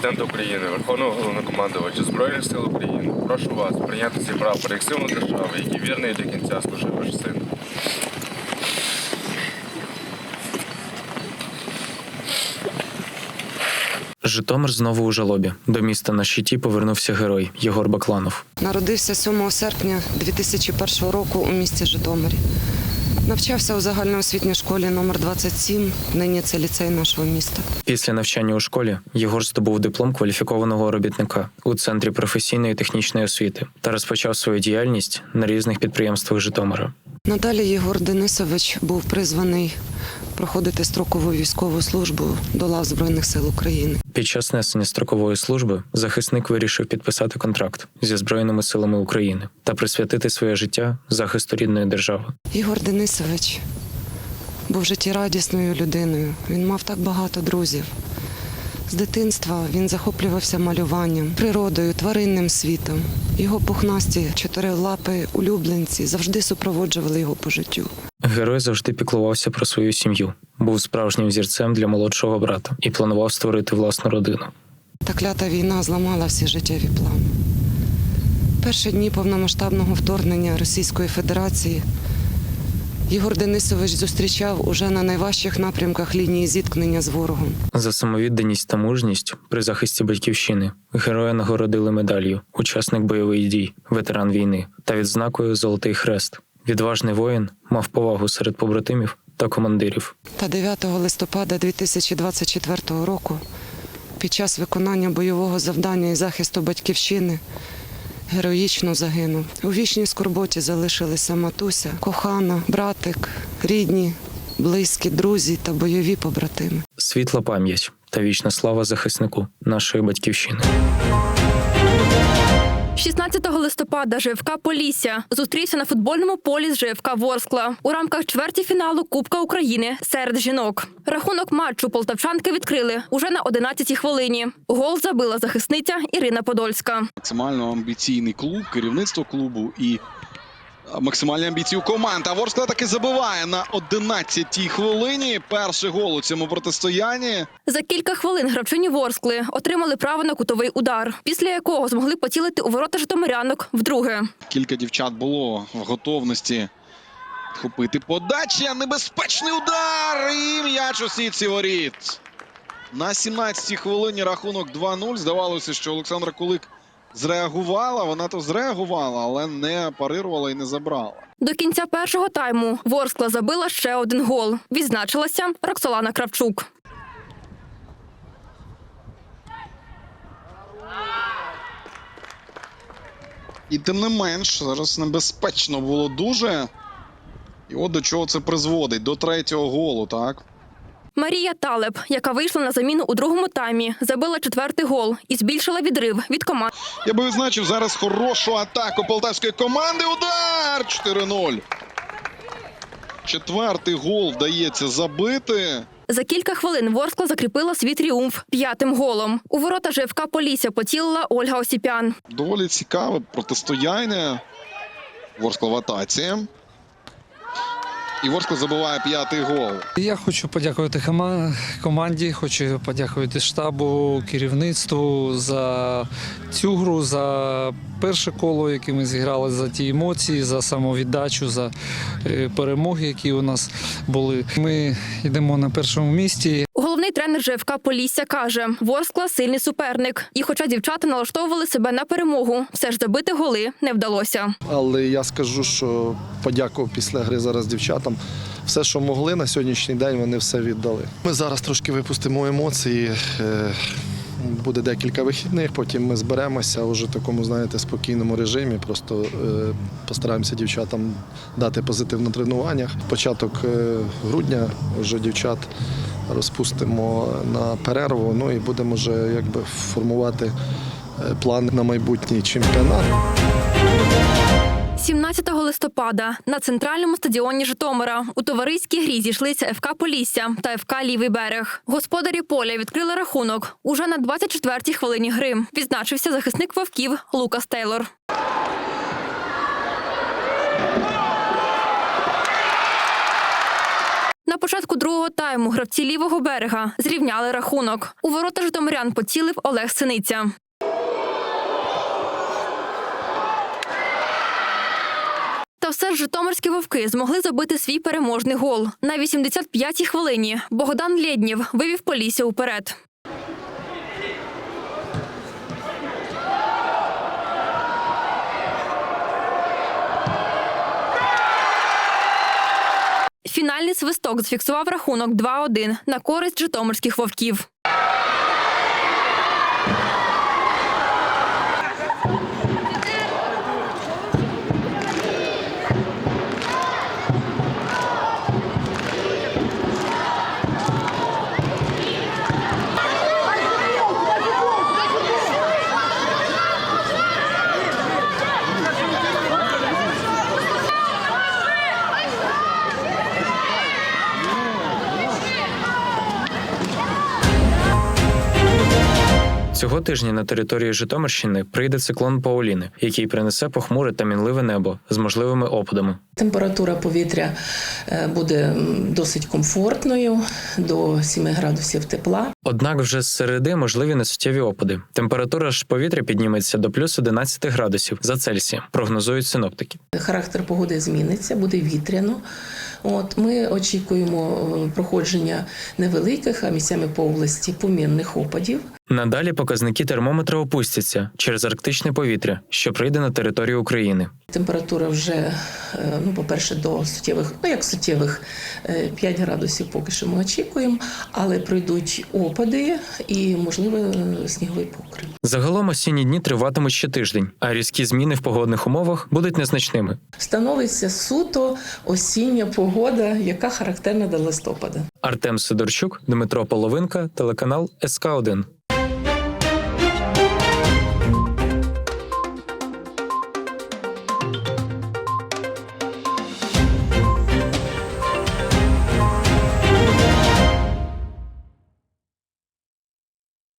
президента України, Верховного Головнокомандувача Збройних сил України, прошу вас прийняти цей прапор як символ держави, який вірний до кінця служив ваш син. Житомир знову у жалобі. До міста на щиті повернувся герой Єгор Бакланов. Народився 7 серпня 2001 року у місті Житомирі. Навчався у загальноосвітній школі номер 27 нині це ліцей нашого міста. Після навчання у школі Єгор здобув диплом кваліфікованого робітника у центрі професійної технічної освіти та розпочав свою діяльність на різних підприємствах Житомира. Надалі Єгор Денисович був призваний проходити строкову військову службу до лав Збройних сил України. Під час несення строкової служби захисник вирішив підписати контракт зі збройними силами України та присвятити своє життя захисту рідної держави. Ігор Денисович був життєрадісною людиною. Він мав так багато друзів. З дитинства він захоплювався малюванням, природою, тваринним світом. Його пухнасті чотирилапи улюбленці завжди супроводжували його по життю. Герой завжди піклувався про свою сім'ю, був справжнім зірцем для молодшого брата і планував створити власну родину. Та клята війна зламала всі життєві плани. Перші дні повномасштабного вторгнення Російської Федерації Ігор Денисович зустрічав уже на найважчих напрямках лінії зіткнення з ворогом. За самовідданість та мужність при захисті батьківщини героя нагородили медаллю, учасник бойових дій, ветеран війни та відзнакою Золотий Хрест. Відважний воїн мав повагу серед побратимів та командирів. Та 9 листопада 2024 року, під час виконання бойового завдання і захисту батьківщини, героїчно загинув. У вічній скорботі залишилися матуся, кохана, братик, рідні, близькі, друзі та бойові побратими. Світла пам'ять та вічна слава захиснику нашої батьківщини. 16 листопада ЖФК Полісся зустрівся на футбольному полі з ЖФК Ворскла у рамках чвертьфіналу Кубка України серед жінок. Рахунок матчу полтавчанки відкрили уже на 11-й хвилині. Гол забила захисниця Ірина Подольська. максимально амбіційний клуб, керівництво клубу і максимальні амбіції у команд. А Ворскла таки забиває на 11-й хвилині. Перший гол у цьому протистоянні. За кілька хвилин гравчині Ворскли отримали право на кутовий удар, після якого змогли поцілити у ворота житомирянок вдруге. Кілька дівчат було в готовності хопити подача. Небезпечний удар! І м'яч у сітці воріт. На 17-й хвилині рахунок 2-0. Здавалося, що Олександра Кулик зреагувала. Вона то зреагувала, але не парирувала і не забрала. До кінця першого тайму Ворскла забила ще один гол. Відзначилася Роксолана Кравчук. І тим не менш, зараз небезпечно було дуже. І от до чого це призводить? До третього голу, так? Марія Талеб, яка вийшла на заміну у другому таймі, забила четвертий гол і збільшила відрив від команди. Я би відзначив зараз хорошу атаку полтавської команди. Удар! 4-0. Четвертий гол вдається забити. За кілька хвилин Ворскла закріпила свій тріумф п'ятим голом. У ворота ЖФК Полісся поцілила Ольга Осіпян. Доволі цікаве протистояння. Ворскла в атаці. І Ворскла забуває п'ятий гол. Я хочу подякувати хама команді, хочу подякувати штабу, керівництву за цю гру, за перше коло, яке ми зіграли, за ті емоції, за самовіддачу, за е, перемоги, які у нас були. Ми йдемо на першому місці. ЖФК Полісся каже: Ворскла сильний суперник. І, хоча дівчата налаштовували себе на перемогу, все ж забити голи не вдалося. Але я скажу, що подякував після гри зараз дівчатам. Все, що могли на сьогоднішній день, вони все віддали. Ми зараз трошки випустимо емоції. е, Буде декілька вихідних, потім ми зберемося уже в такому, знаєте, спокійному режимі. Просто е, постараємося дівчатам дати позитив на тренуваннях. Початок е, грудня вже дівчат розпустимо на перерву. Ну і будемо вже якби формувати е, план на майбутній чемпіонат. 17 листопада на центральному стадіоні Житомира у товариській грі зійшлися ФК Полісся та ФК Лівий берег. Господарі поля відкрили рахунок уже на 24-й хвилині гри. Відзначився захисник вовків Лукас Тейлор. Початку другого тайму гравці лівого берега зрівняли рахунок. У ворота житомирян поцілив Олег Синиця. Та все ж житомирські вовки змогли забити свій переможний гол. На 85-й хвилині Богдан Лєднєв вивів Полісся уперед. Фінальний свисток зафіксував рахунок 2-1 на користь житомирських вовків. Цього тижня на території Житомирщини прийде циклон Пауліни, який принесе похмуре та мінливе небо з можливими опадами. Температура повітря е, буде досить комфортною до 7 градусів тепла. Однак вже з середи можливі несуттєві опади. Температура ж повітря підніметься до плюс 11 градусів за Цельсієм, прогнозують синоптики. Характер погоди зміниться, буде вітряно. От ми очікуємо е, проходження невеликих, а місцями по області помірних опадів. Надалі показники термометра опустяться через арктичне повітря, що прийде на територію України. Температура вже, е, ну, по-перше, до суттєвих, ну як суттєвих е, 5 градусів поки що ми очікуємо, але прийдуть опади і, можливо, е, сніговий покрив. Загалом осінні дні триватимуть ще тиждень, а різкі зміни в погодних умовах будуть незначними. Становиться суто осіння погода, яка характерна до листопада. Артем Сидорчук, Дмитро Половинка, телеканал СК 1